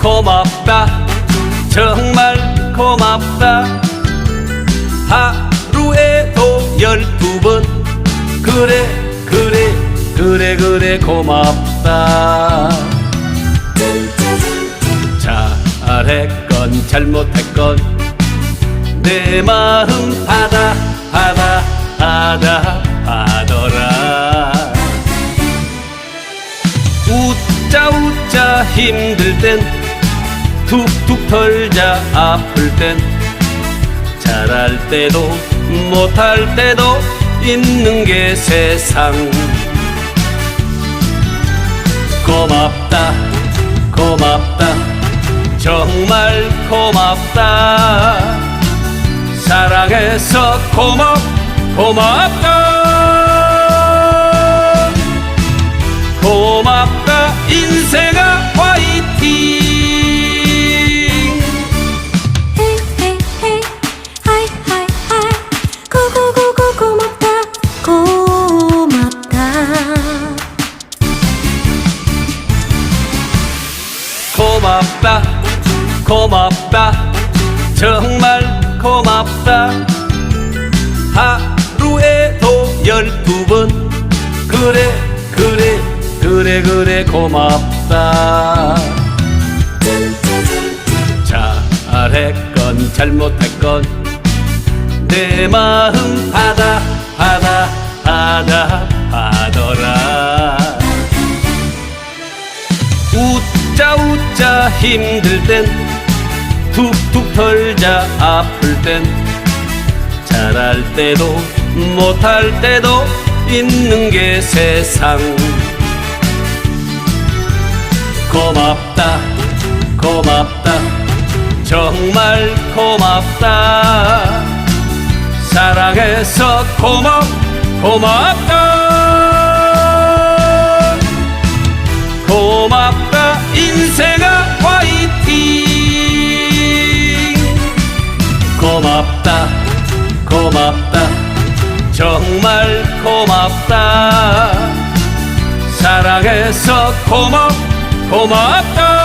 고맙다. 정말 고맙다. 하루에도 열두 번. 그래 그래 그래 그래 고맙다. 잘했건 잘못했건 내 마음 받아 받아 받아 받아라. 웃자 웃자 힘들 땐 툭툭 털자 아플 땐 잘할 때도 못할 때도 있는 게 세상. 고맙다 고맙다. 정말 고맙다. 사랑해서 고맙 고맙다 고맙다. 고맙다. 정말 고맙다. 하루에도 열두 번. 그래 그래 그래 그래 고맙다. 잘했건 잘못했건 내 마음 받아 힘들 땐 툭툭 털자 아플 땐 잘할 때도 못할 때도 있는 게 세상. 고맙다 고맙다 정말 고맙다. 사랑해서 고맙 고맙다 고맙다. 사랑해서 고맙 고맙다